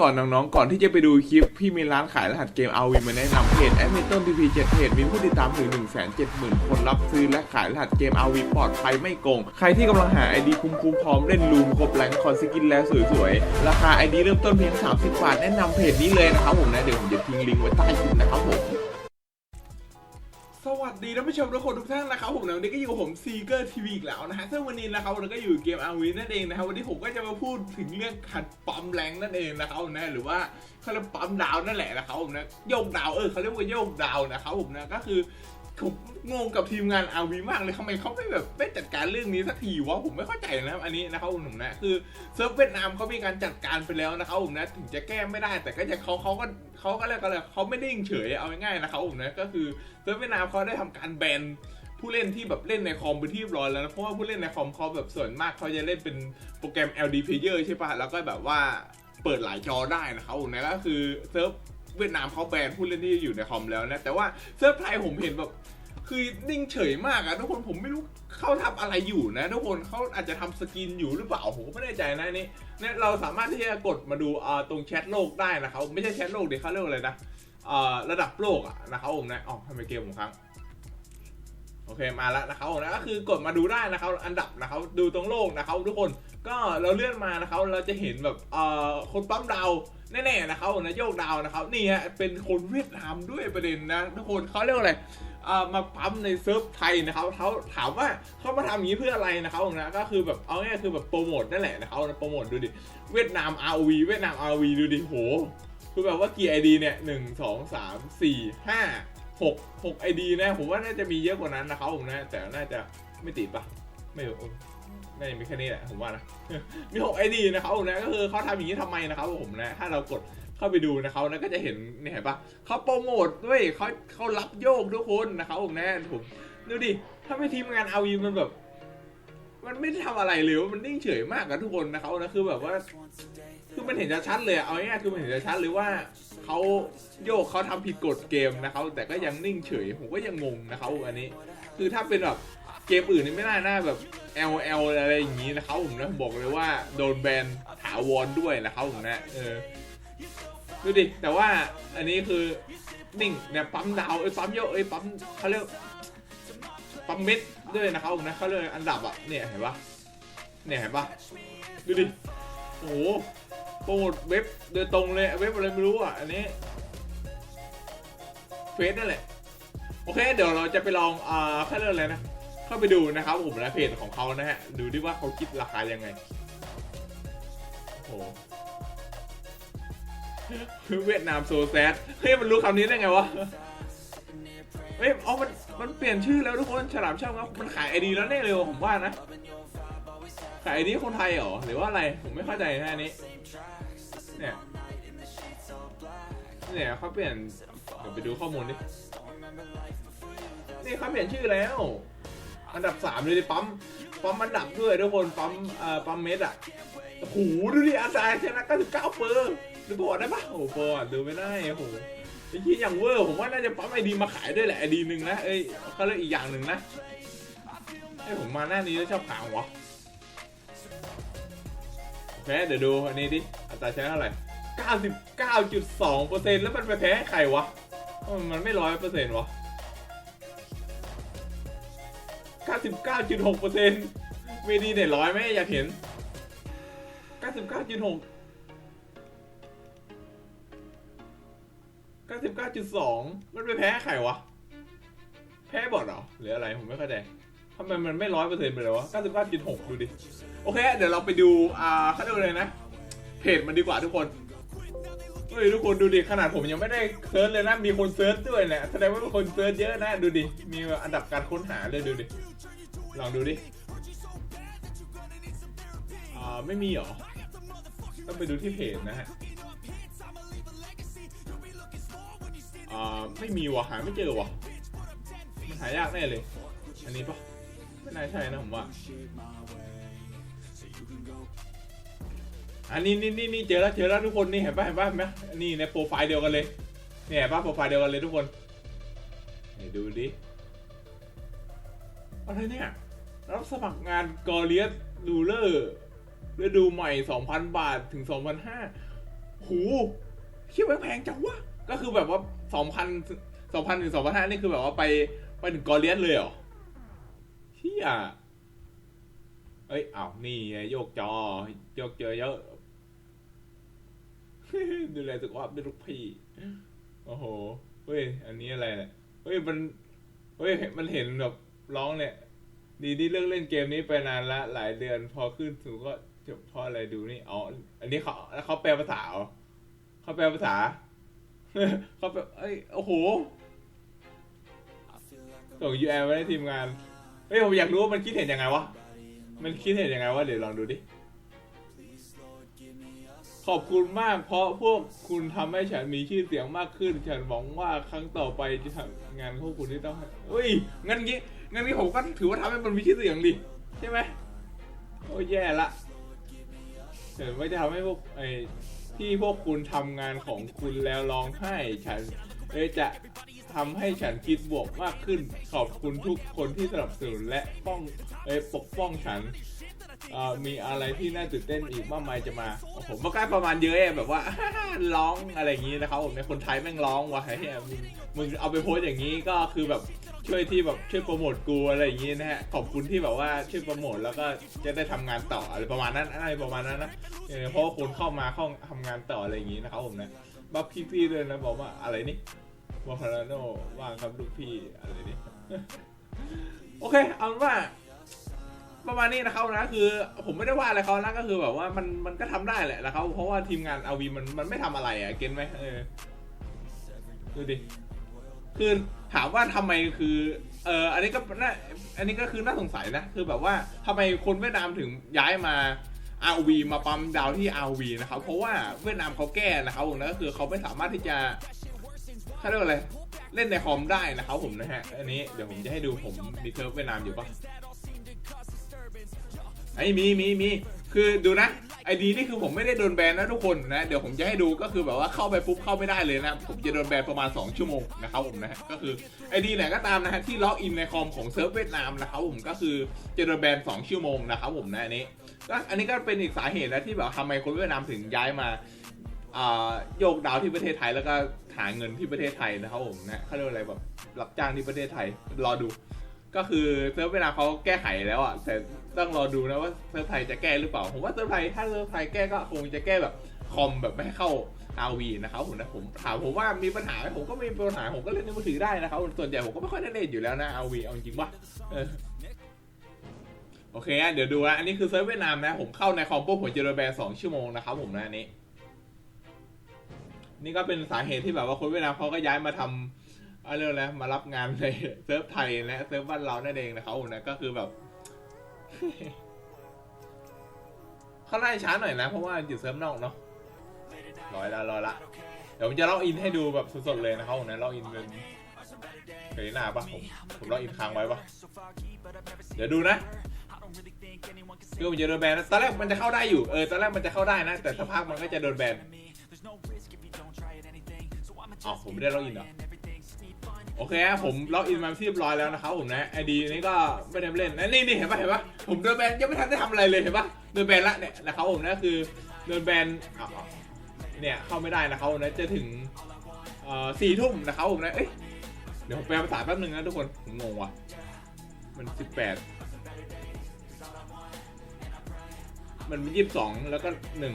ก่อนน้องๆ ก่อนที่จะไปดูคลิป พี่มีร้านขายรหัสเกมเอาวีมาแนะนำเพจแอดมินต้นพีพีเจ็ดเพจมีผู้ติดตามถึง 1 7 0 0 0 0 คนรับซื้อและขายรหัสเกมเอาวีปลอดภัยไม่โกง ใครที่กำลังหาไอดีคุ้มๆพร้อมเล่นลูมครบแรงคอนสกินแล้วสวยๆ ราคา ID เริ่มต้นเพียง 30 บาท แนะนำเพจนี้เลยนะครับผมนะ เดี๋ยวผมจะทิ้งลิงก์ไว้ใต้คลิปนะครับผม สวัสดีท่านผู้ชมทุกคนทุกท่านนะครับผมนะวันนี้ก็อยู่กับผมซีเกอร์ทีวีอีกแล้วนะฮะซึ่งวันนี้นะครับเราก็อยู่เกมอาวีนั่นเองนะครับวันนี้ผมก็จะมาพูดถึงเรื่องขัดปั๊มแรงนั่นเองนะครับนะหรือว่าเขาเรียกปั๊มดาวนั่นแหละนะครับผมนะโยกดาวเออเขาเรียกว่าโยกดาวนะครับผมนะก็คือผม งงกับทีมงานอาวีมากเลยทำไมเขาไม่แบบไม่จัดการเรื่องนี้สักทีวะผมไม่เข้าใจนะครับอันนี้นะครับผมนะคือเซิร์ฟเวียดนามเขามีการจัดการไปแล้วนะครับผมนะถึงจะแก้ไม่ได้ แต่ก็จะเขาเขาก็เขาก็เรียกกันเลยเขาไม่ได้ยิงเฉยเอาง่ายๆนะครับผมนะก็คือเซิร์ฟเวียดนามเขาได้ทำการแบนผู้เล่นที่แบบเล่นในคอมไปนที่เรียบร้อยแล้วนะเพราะว่าผู้เล่นในคอมเขาแบบส่วนมากเขาจะเล่นเป็นโปรแกรม LD Player ใช่ปะแล้วก็แบบว่าเปิดหลายจอได้นะครับผมนะก็คือเซิร์ฟเวียดนามเขาแบนผู้เล่นที่อยู่ในคอมแล้วนะแต่ว่าเซิร์ฟไทยผมเห็นแบบ คือนิ่งเฉยมากอะทุกคนผมไม่รู้เขาทำอะไรอยู่นะทุกคนเขาอาจจะทำสกินอยู่หรือเปล่าผมไม่แน่ใจนะนี่เนี่ยเราสามารถที่จะกดมาดูอ่าตรงแชทโลกได้นะครับไม่ใช่แชทโลกเดี๋ยวเขาเรียกอะไรนะอ่อระดับโลกอะนะครับผมนะอ๋อทำไมเกมผมค้งโอเคมาแล้วนะครับผมนะก็คือกดมาดูได้นะครับ อันดับนะครับดูตรงโลกนะครับทุกคนก็เราเลื่อนมานะครับเราจะเห็นแบบเอ่อคนปั๊มดาวแน่ๆนะครับนะโยกดาวนะครับนี่ฮะเป็นคนเวียดนามด้วยประเด็นนะทุกคนเขาเรียกอะไร มาปั๊มในเซิร์ฟไทยนะครับเขาถามว่าเขามาทำอย่างนี้เพื่ออะไรนะครับผมนะก็คือแบบเอาง่ายคือแบบโปรโมทนั่นแหละนะครับโปรโมทดูดิเวียดนาม ROV เวียดนาม ROV ดูดิโหคือแบบว่ากี่ไอดีเนี่ยหนึ่งสองสามสี่ห้าหกหกไอดีนะผมว่าน่าจะมีเยอะกว่านั้นนะครับผมนะแต่น่าจะไม่ติดปะไม่รู้น่าจะมีแค่นี้แหละผมว่านะมีหกไอดีนะครับผมนะก็คือเขาทำอย่างนี้ทำไมนะครับผมนะถ้าเรากด เข้าไปดูนะครับนะก็จะเห็นเนี่ยเห็นปะเขาโปรโมทด้วยเขาเขารับโยกทุกคนนะครับผมแนะผมดูดิถ้าไม่ทีมงานเอาวีมันแบบ มันไม่ได้ทำอะไรเลยมันนิ่งเฉยมากกับทุกคนนะครับนะคือแบบว่า คือมันเห็นชัดเลยเอาง่ายคือมันเห็นชัดเลยว่าเขาโยกเขาทำผิดกฎเกมนะครับแต่ก็ยังนิ่งเฉย ผมก็ยังงงนะครับอันนี้ คือถ้าเป็นแบบเกมอื่นนี่ไม่น่าหน้าแบบ LL อะไรอย่างนี้นะครับผมนะบอกเลยว่าโดนแบนถาวรด้วยนะครับผมนะเออ ดูดิ แต่ว่าอันนี้คือนิ่งเนี่ยปั๊มดาวเอ้ยปั๊มโยกเอ้ยปั๊มเขาเรียกปั๊มเม็ดด้วยนะครับผมนะเขาเรียกอันดับอะเนี่ยเห็นปะเนี่ยเห็นปะดูดิโอ้โหโปรโมทเว็บโดยตรงเลยเว็บอะไรไม่รู้อะอันนี้เฟซนั่นแหละโอเค เดี๋ยวเราจะไปลองอ่าแค่เรื่องอะไรนะเข้าไปดูนะครับผมและเพจของเขานะฮะดูดิว่าเขาคิดราคายังไงโอ้โห เวียดนามโซแซดเฮ้ยมันรู้คำนี้ได้ไงวะ เฮ้ยเอมันมันเปลี่ยนชื่อแล้วทุกคนฉลามช่างครับมันขายไอดีแล้วแน่เลยว่ะผมว่านะ ขายไอดีคนไทยเหรอหรือว่าอะไรผมไม่เข้าใจแค่นี้ เนี่ยเนี่ยเขาเปลี่ยนเดี๋ยวไปดูข้อมูลดิ นี่เขาเปลี่ยนชื่อแล้ว อันดับสามเลยดิปั๊มปั๊มอันดับด้วยทุกคนปั๊มเอ่อปั๊มเม็ดอะโอ้โหดูดิอาซายชนะ99เปอร์ ดูบอร์ดได้ปะโอ้โหบอร์ดดูไม่ได้โอ้โหไอ้ที่อย่างเวอร์ผมว่าน่าจะปั๊มไอดีมาขายด้วยแหละไอดีหนึ่งนะเอ้ยเขาเรียกอีกอย่างหนึ่งนะไอ้ยผมมาหน้านี้แล้วชอบขาววะแพ้เดี๋ยวดูอันนี้ดิอัตราใช้เท่าไหร่99.2%แล้วมันไปแพ้ใครวะมันไม่ร้อยเปอร์เซ็นต์วะ99.6%มีดีเด็ดร้อยไหมอยากเห็น 99.6 99.2 มันไปแพ้ใครวะ แพ้บอดเหรอ หรืออะไร ผมไม่เข้าใจทำไมมันไม่ร้อยเปอร์เซ็นต์ไปเลยวะ 99.6 ดูดิ โอเค เดี๋ยวเราไปดู อ่าขาเรียกว่าอะไรนะ เพจมันดีกว่าทุกคนเฮ้ยทุกคนดูดิ ขนาดผมยังไม่ได้เซิร์ชเลยนะ มีคนเซิร์ชด้วยเนี่ยแสดงว่ามีคนเซิร์ชเยอะนะ ดูดิ มีอันดับการค้นหาเลยดูดิ ลองดูดิ อ่า ไม่มีหรอ ต้องไปดูที่เพจนะฮะ อ่าไม่มีว่ะหาไม่เจอว่ะมันหายากแน่เลย อันนี้ปะไม่น่าใช่นะผมว่าอันนี้นี่นี่นี่เจอแล้วเจอแล้วทุกคนนี่เห็นป่ะเห็นป่ะเห็นป่ะนี่ในโปรไฟล์เดียวกันเลยเนี่ยเห็นป่ะโปรไฟล์เดียวกันเลยทุกคนนี่ดูดิอะไรเนี่ยรับสมัครงานกอเลียสดูเลอร์ฤดูใหม่ 2,000 บาทถึง 2,500หูคิดว่าแพงจังวะ ก็คือแบบว่าสองพันสองพันถึงสองพันห้านี่คือแบบว่าไปไปถึงกอเลียนเลยเหรอเชี่ยเอ้ยอ้าวนี่โยกจอ โยกเจอเยอะดูแลสุขภาพด้วยลูกพี่โอ้โหเฮ้ย อันนี้อะไรเนี่ยเฮ้ยมันเฮ้ยมันเห็นแบบร้องเนี่ย ดีที่เลิกเล่นเกมนี้ไปนานละหลายเดือน พอขึ้นสูงก็จบเพราะอะไรดูนี่อ๋ออันนี้เขาเขาแปลภาษาเขาแปลภาษา เขาแปลเอ้ยโอ้โหส่ง UL มาให้ทีมงานเฮ้ยผมอยากรู้ว่ามันคิดเห็นยังไงวะมันคิดเห็นยังไงวะเดี๋ยวลองดูดิขอบคุณมากเพราะพวกคุณทำให้ฉันมีชื่อเสียงมากขึ้น ฉันหวังว่าครั้งต่อไปจะทำงานพวกคุณที่ต้องให้เฮ้ยงั้นงี้งั้นงี้ผมก็ถือว่าทำให้มันมีชื่อเสียงดิใช่ไหมโอ้ยแย่ละเห็นว่จะทำให้พวกไอ้ ที่พวกคุณทำงานของคุณแล้วร้องไห้ฉันเอ้ยจะทำให้ฉันคิดบวกมากขึ้น ขอบคุณทุกคนที่สนับสนุนและป้องเอ้ปกป้องฉัน เอ่อมีอะไรที่น่าตื่นเต้นอีกมากมายจะมาโอ้โหมันก็ประมาณเยอะอะแบบว่า ร้องอะไรอย่างนี้นะครับผมในยคนไทยแม่งร้องว่ะเฮ้ยมึงมึงเอาไปโพสอย่างนี้ก็คือแบบช่วยที่แบบช่วยโปรโมทกูอะไรอย่างนี้นะฮะขอบคุณที่แบบว่าช่วยโปรโมทแล้วก็จะได้ทำงานต่ออะไรประมาณนั้นอะไรประมาณนั้นนะเพราะว่าคนเข้ามาเข้าทำงานต่ออะไรอย่างนี้นะครับผมนะบัฟพี่ๆด้วยนะบอกว่าอะไรนี่วอลคาราโนว่างครับลูกพี่อะไรนี่โอเคเอาว่า ประมาณนี้นะครับนะคือ ผมไม่ได้ว่าอะไรเขานะก็คือแบบว่ามันมันก็ทำได้แหละนะครับเพราะว่าทีมงานอาวีมันมันไม่ทำอะไรอะเก็ตไหมเออดูดิคือถามว่าทำไมคือเอออันนี้ก็น่าอันนี้ก็คือน่าสงสัยนะคือแบบว่าทำไมคนเวียดนามถึงย้ายมา RV มาปั๊มดาวที่ RV นะครับ เพราะว่าเวียดนามเขาแก้นะครับผมนะก็คือเขาไม่สามารถที่จะเขาเรียกว่าอะไรเล่นในคอมได้นะครับผมนะฮะอันนี้เดี๋ยวผมจะให้ดูผมมีเซิร์ฟเวียดนามอยู่ปะ ไอ้มีมีมีคือดูนะไอดีนี่คือผมไม่ได้โดนแบนนะทุกคนนะ เดี๋ยวผมจะให้ดูก็คือแบบว่าเข้าไปปุ๊บเข้าไม่ได้เลยนะ ผมจะโดนแบนประมาณ 2 ชั่วโมงนะครับผมนะก็คือไอดีไหนก็ตามนะฮะที่ล็อกอินในคอมของเซิร์ฟเวียดนามนะครับผมก็คือจะโดนแบน2ชั่วโมงนะครับผมนะอันนี้ก็อันนี้ก็เป็นอีกสาเหตุนะที่แบบทำไมคนเวียดนามถึงย้ายมาโยกดาวที่ประเทศไทยแล้วก็หาเงินที่ประเทศไทยนะครับผมนะเขาเรียกอะไรแบบรับจ้างที่ประเทศไทยรอดู ก็คือเซิร์ฟเวลาเขาแก้ไขแล้วอะแต่ต้องรอดูนะว่าเซิร์ฟไทยจะแก้หรือเปล่า ผมว่าเซิร์ฟไทยถ้าเซิร์ฟไทยแก้ก็คงจะแก้แบบคอมแบบไม่ให้เข้า RV นะครับผมนะผมถามผมว่ามีปัญหาไหมผมก็ไม่มีปัญหาผมก็เล่นในมือถือได้นะครับส่วนใหญ่ผมก็ไม่ค่อยได้เล่นอยู่แล้วนะ RV เอาจริงปะเออโอเคอะเดี๋ยวดูนะอันนี้คือเซิร์ฟเวียดนามนะผมเข้าในคอมโบผมจะโดนแบนสองชั่วโมงนะครับผมนะอันนี้ นี่ก็เป็นสาเหตุที่แบบว่าคนเวียดนามเขาก็ย้ายมาทำเอา เรื่องแล้วมารับงานในเซิร์ฟไทยและเซิร์ฟบ้านเรานั่นเองนะครับผมนะก็คือแบบเขาไล่ช้าหน่อยนะเพราะว่าอยู่เซิร์ฟนอกเนาะร้อยละร้อยละเดี๋ยวผมจะล็อกอินให้ดูแบบสดๆเลยนะครับผมนะล็อกอินเป็นเคยหน้าปะผมผมล็อกอินค้างไว้ปะเดี๋ยวดูนะคือผมจะโดนแบนนะตอนแรกมันจะเข้าได้อยู่เออตอนแรกมันจะเข้าได้นะ แต่สักพักมันก็จะโดนแบนอ๋อผมไม่ได้ล็อกอินเหรอ โอเคครับผมล็อกอินมาที่เรียบร้อยแล้วนะครับผมนะไอดีนี้ก็ไม่ได้เล่นนะนี่นี่เห็นปะเห็นปะผมโดนแบนยังไม่ทันได้ทำอะไรเลยเห็นปะโดนแบนละเนี่ยนะครับผมนะคือโดนแบนเนี่ยเข้าไม่ได้นะครับผมนะจะถึงเอ่อสี่ทุ่มนะครับผมนะเอ้ยเดี๋ยวผมแปลภาษาแป๊บนึงนะทุกคนผมงงว่ะมันสิบแปดมันยี่สิบสองแล้วก็หนึ่ง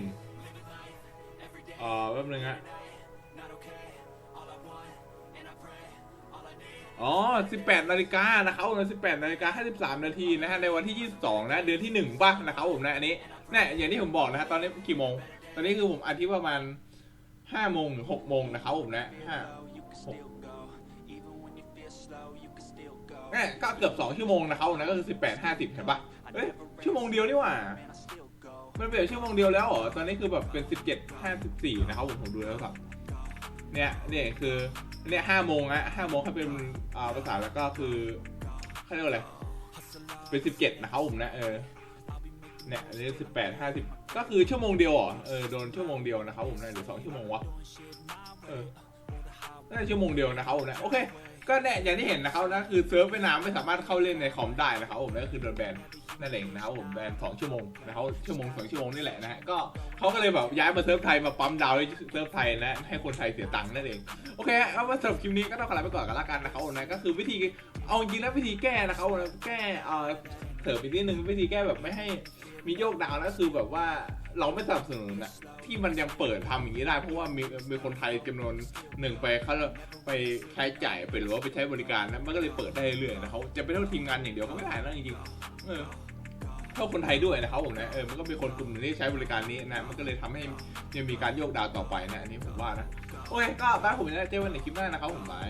เอ่อแป๊บนึงฮะ อ๋อ 18 นาฬิกานะครับผม18 นาฬิกา53 นาทีนะฮะ ในวันที่ 22 นะ เดือนที่1ป่ะนะครับผมนะ อันนี้เนี่ยอย่างที่ผมบอกนะฮะ ตอนนี้กี่โมง ตอนนี้คือผมอาทิตย์ประมาณ 5 โมงถึง6โมงนะครับผมนะ5 6เนี่ยก็เกือบ 2 ชั่วโมงนะครับนะก็คือ 18 50เห็นป่ะเอ้ยชั่วโมงเดียวนี่หว่า มันเปลี่ยนชั่วโมงเดียวแล้วเหรอ ตอนนี้คือแบบเป็น 17 54 นะครับผมผมดูแล้วครับ เนี่ยเนี่ยคือเนี่ยห้าโมงอะห้าโมงถ้าเป็นอ่าภาษาแล้วก็คือเขาเรียกว่าอะไรเป็นสิบเจ็ดนะครับผมนะเออเนี่ยอันนี้สิบแปดห้าสิบก็คือชั่วโมงเดียวเหรอเออโดนชั่วโมงเดียวนะครับผมนะหรือสองชั่วโมงวะเออน่าชั่วโมงเดียวนะครับผมนะโอเค ก็เนี่ยอย่างที่เห็นนะครับนะคือเซิร์ฟเวียดนามไม่สามารถเข้าเล่นในคอมได้นะครับผมนะก็คือโดนแบน นั่นเองนะครับผมแบนสองชั่วโมงนะครับชั่วโมงสองชั่วโมงนี่แหละนะฮะก็เขาก็เลยแบบย้ายมาเซิร์ฟไทยมาปั๊มดาวที่เซิร์ฟไทยนะให้คนไทยเสียตังค์นั่นเองโอเคเอามาสำหรับคลิปนี้ก็ต้องขอลาไปก่อนกันละกันนะครับผมนะก็คือวิธีเอาจริงแล้ววิธีแก้นะครับผมแก้เอ่อเสริมอีกนิดนึงวิธีแก้แบบไม่ให้มีโยกดาวน์นะคือแบบว่าเราไม่สนับสนุนนะที่มันยังเปิดทำอย่างนี้ได้เพราะว่ามีมีคนไทยจำนวนหนึ่งไปเขาไปใช้จ่ายไปหรือว่าไปใช้บริการนะมันก็เลยเปิดได้เรื่อยๆนะเขาจะไปเท่าทีมงานอย่างเดียวก็ไม่ได้นะจริงๆเออ เท่าคนไทยด้วยนะครับผมนะเออมันก็มีคนกลุ่มหนึงที่ใช้บริการนี้นะมันก็เลยทำให้ยังมีการโยกดาวต่อไปนะอันนี้ผมว่านะโอเคก็บ้านผมจะได้เจอกันในคลิปหน้านะครับผมบาย